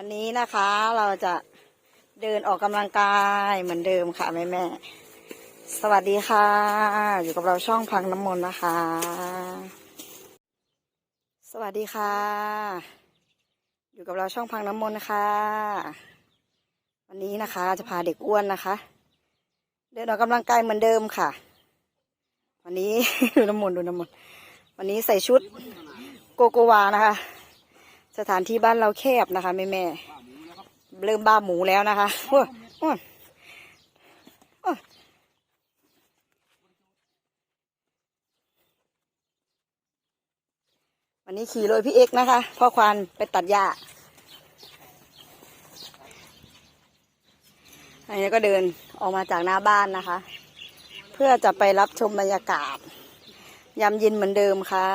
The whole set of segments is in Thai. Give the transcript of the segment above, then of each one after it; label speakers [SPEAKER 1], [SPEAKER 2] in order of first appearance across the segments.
[SPEAKER 1] วันนี้นะคะเราจะเดินออกกำลังกายเหมือนเดิมค่ะแม่แม่สวัสดีค่ะ อยู่กับเราช่องพังน้ำมนต์นะคะ สวัสดีค่ะ อยู่กับเราช่องพังน้ำมนต์นะคะ วันนี้นะคะจะพาเด็กอ้วนนะคะ เดินออกกำลังกายเหมือนเดิมค่ะ วันนี้ดูน้ำมนต์ดูน้ำมนต์วันนี้ใส่ชุดโกโกวานะคะ สถานที่บ้านเราแคบนะคะแม่แม่เริ่มบ้าหมูแล้วนะคะโอ้ยโอ้ยวันนี้ขี่เลยพี่เอกนะคะพ่อควานไปตัดหญ้าอันนี้ก็เดินออกมาจากหน้าบ้านนะคะ เพื่อจะไปรับชมบรรยากาศยามเย็นเหมือนเดิมค่ะ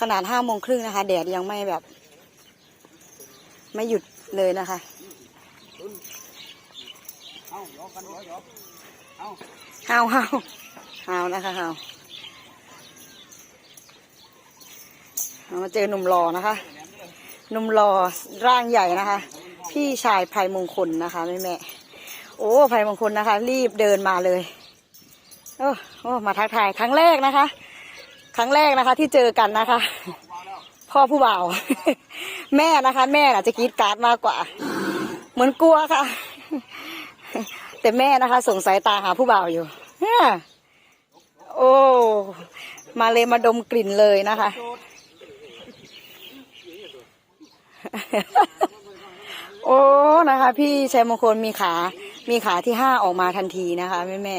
[SPEAKER 1] ขนาดห้าโมงครึ่งนะคะแดดยังไม่แบบ ไม่หยุดเลยนะคะห้าวห้าวห้าวนะคะห้าวเรามาเจอหนุ่มหล่อนะคะหนุ่มหล่อร่างใหญ่นะคะ พี่ชายไพรมงคลนะคะแม่แม่โอ้ไพรมงคลนะคะ รีบเดินมาเลยโอ้โอ้มาทักทายครั้งแรกนะคะ ครั้งแรกนะคะ ที่เจอกันนะคะ พ่อผู้บ่าว แม่นะคะ แม่น่ะจะกรีดการ์ดมากกว่า เหมือนกลัวค่ะ แต่แม่นะคะ ส่งสายตาหาผู้บ่าวอยู่โอ้มาเลยมาดมกลิ่นเลยนะคะ โอ้นะคะ พี่ชัยมงคลมีขา มีขาที่ห้าออกมาทันทีนะคะแม่แม่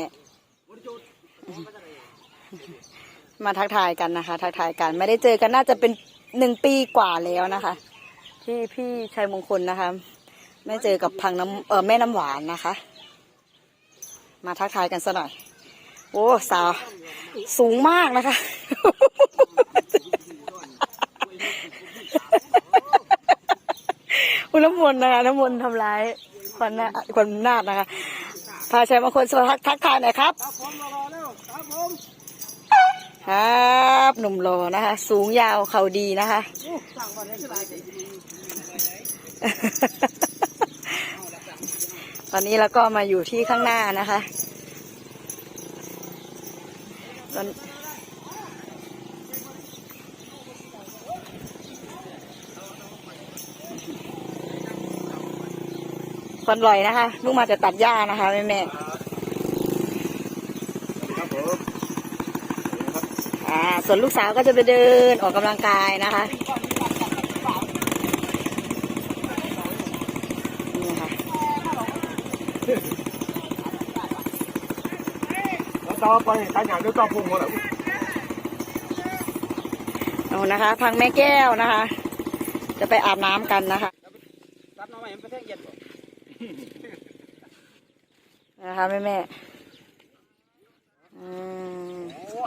[SPEAKER 1] มาทักทายกันนะคะ ทักทายกัน ไม่ได้เจอกันน่าจะเป็นหนึ่งปีกว่าแล้วนะคะ ที่พี่ชัยมงคลนะคะ ไม่เจอกับพังน้ำเออแม่น้ำหวานนะคะ มาทักทายกันสัหน่อย โอ้สาว สูงมากนะคะ คุณน้ำมนต์นะคะน้ำมนต์ทำร้ายคนหน้าคนนานะคะพาชัยมงคลสวัสดีทักทายหน่อยครับ ครับ หนุ่มหล่อนะคะ สูงยาวเขาดีนะคะตอนนี้เราก็มาอยู่ที่ข้างหน้านะคะตอนคนลอยนะคะลูกมาจะตัดหญ้านะคะแม่แม่
[SPEAKER 2] ครับผม
[SPEAKER 1] อ่าส่วนลูกสาวก็จะไปเดินออกกำลังกายนะคะนี่ค่ะ
[SPEAKER 2] แล้วต่อไปตาหยาดด้วยต่อพุ่งหมดแล้ว
[SPEAKER 1] เอานะคะพังแม่แก้วนะคะ จะไปอาบน้ำกันนะคะ
[SPEAKER 3] ตัดน้องใหม่มันไปแท่งเย็นบ่
[SPEAKER 1] นะคะแม่แม่อืม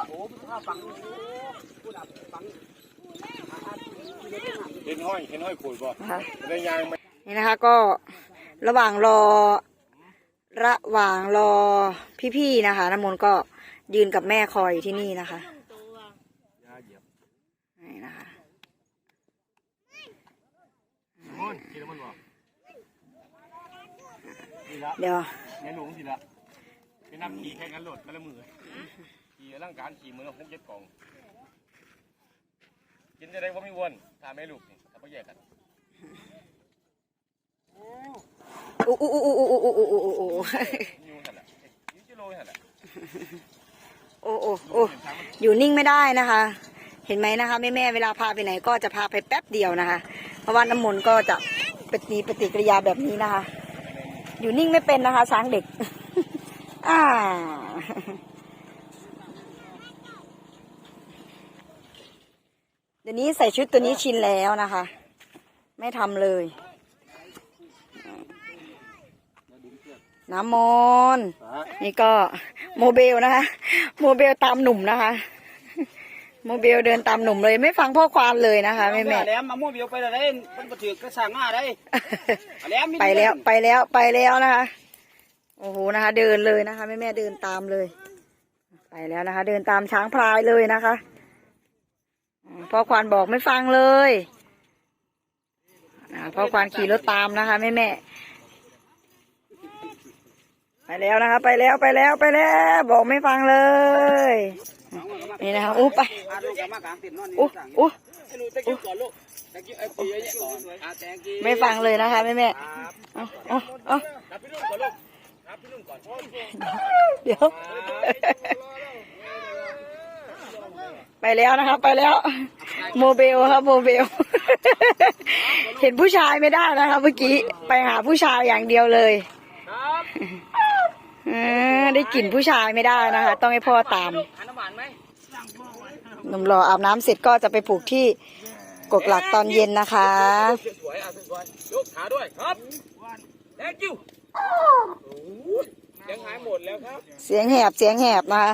[SPEAKER 3] โอ้โหมันข้าวปังโอ้พูดอะปัง
[SPEAKER 2] เห็นห้อยเห็นห้อยขูดบ่
[SPEAKER 1] นะคะ
[SPEAKER 2] ได้ยางไหม
[SPEAKER 1] นี่นะคะก็ระหว่างรอ ระหว่างรอพี่ๆนะคะน้ำมนต์ก็ยืนกับแม่คอยอยู่ที่นี่นะคะ
[SPEAKER 2] ยาเหยียบ
[SPEAKER 1] นี่นะคะ
[SPEAKER 2] ห้อยกินแล้วมันบ่นี่ละ
[SPEAKER 1] เดี๋ยว
[SPEAKER 2] แม่หลวงสิละเป็นนักขี่แข่งกันโหลดกันละมือขี่ร่างการขี่มือละหกเจ็ดกล่อง กินจะได้ว่าไม่อ้วนถ้าแม่ลูกนี่ถ้าไม่แยกกัน
[SPEAKER 1] อู้อู้อู้อู้อู้อู้อู้อู้อู้
[SPEAKER 2] ยูหันละยูจิโลหันละ
[SPEAKER 1] โอ้โอ้โอ้อยู่นิ่งไม่ได้นะคะ เห็นไหมนะคะแม่แม่ๆเวลาพาไปไหนก็จะพาไปแป๊บเดียวนะคะ เพราะว่าน้ำมนต์ก็จะปฏิปฏิกิริยาแบบนี้นะคะ อยู่นิ่งไม่เป็นนะคะช้างเด็ก อ่าเดี๋ยวนี้ใส่ชุดตัวนี้ชินแล้วนะคะ ไม่ทำเลย น้ำมนต์นี่ก็โมเบลนะคะ โมเบลตามหนุ่มนะคะ โมเบลเดินตามหนุ่มเลยไม่ฟังพ่อความเลยนะคะแม่แม่
[SPEAKER 3] แหลมมามั่วเบียวไปเลยมันบ่ถือกระสังมาได้แหลม
[SPEAKER 1] ไปแล้วไปแล้วไปแล้วนะคะ โอ้โหนะคะ เดินเลยนะคะแม่แม่เดินตามเลย ไปแล้วนะคะ เดินตามช้างพลายเลยนะคะอืมพ่อควานบอกไม่ฟังเลยอ่าพ่อควานขี่รถตามนะคะแม่แม่ไปแล้วนะคะ ไปแล้วไปแล้วไปแล้ว บอกไม่ฟังเลยนี่นะคะอู้ไป
[SPEAKER 3] พาลูกกลับมากลางเต็นท์นอนนี่
[SPEAKER 1] อู้
[SPEAKER 3] สั่ง
[SPEAKER 1] อู้
[SPEAKER 3] ไอ้หนูตะกิ้วก่อนลูกตะกิ้วไอ้ปีไอ้เนี่ยก่อนอ่าแตงกี้
[SPEAKER 1] ไม่ฟังเลยนะคะแม่แม่
[SPEAKER 3] ครับ
[SPEAKER 1] เอาเอาเอา เดี๋ยว ไปแล้วนะคะไปแล้ว โมเบลครับโมเบล เห็นผู้ชายไม่ได้นะคะเมื่อกี้ ไปหาผู้ชายอย่างเดียวเลยอได้กลิ่นผู้ชายไม่ได้นะคะ ต้องให้พ่อตาม
[SPEAKER 3] ลูกหันน้ำหวานไหม
[SPEAKER 1] หนุ่มรออาบน้ำเสร็จก็จะไปปลูกที่กกหลักตอนเย็นนะคะ
[SPEAKER 3] สวยอะสวยๆลูกขาด้วยครับแตงกิ้วยังหายหมดแล้วครับ
[SPEAKER 1] เสียงแหบเสียงแหบนะคะ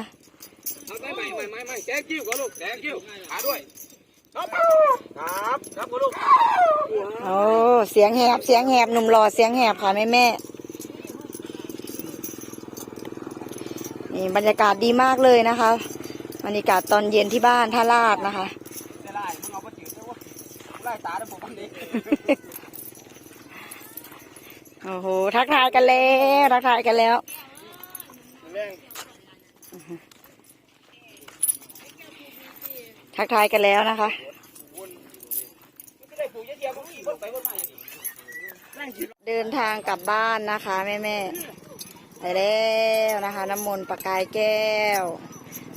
[SPEAKER 3] เอาไม่ไม่ไม่ไม่ไม่แตงกิ้วก่อนลูกแตงกิ้วขาด้วยครับครับครับก่อนลูก
[SPEAKER 1] โอ้เสียงแหบเสียงแหบหนุ่มรอเสียงแหบค่ะแม่แม่นี่บรรยากาศดีมากเลยนะคะบรรยากาศตอนเย็นที่บ้านท่าลาดนะคะ
[SPEAKER 3] จะไล่มึงเอาไปจืดได้วะไล่ตาได้ผมวันนี้
[SPEAKER 1] โอ้โหทักทายกันแล้วทักทายกันแล้ว
[SPEAKER 3] แรง
[SPEAKER 1] ทักทายกันแล้วนะคะ
[SPEAKER 3] เดิ
[SPEAKER 1] นทางกลับบ้านนะคะ แม่แม่ไปแล้วนะคะน้ำมนต์ปากกายแก้ว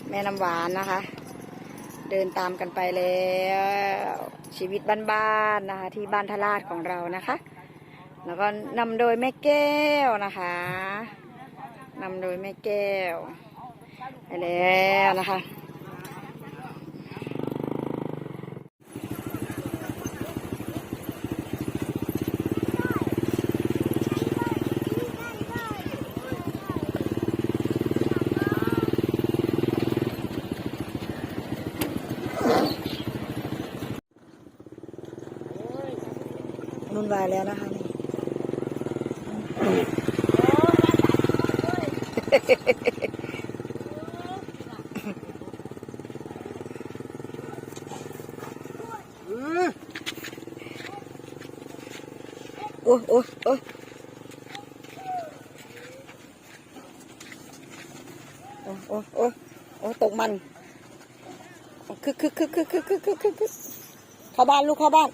[SPEAKER 1] แม่น้ำหวานนะคะ เดินตามกันไปแล้ว ชีวิตบ้านๆนะคะ ที่บ้านทลาดของเรานะคะ แล้วก็นำโดยแม่แก้วนะคะ นำโดยแม่แก้วไปแล้วนะคะนุ่นวายแล้วนะคะ โอ้โอ้โอ้โอ้โอ้โอ้โอ้ตกมันคึกคึกคึกคึกคึกคึกคึกเข้าบ้านลูกเข้าบ้าน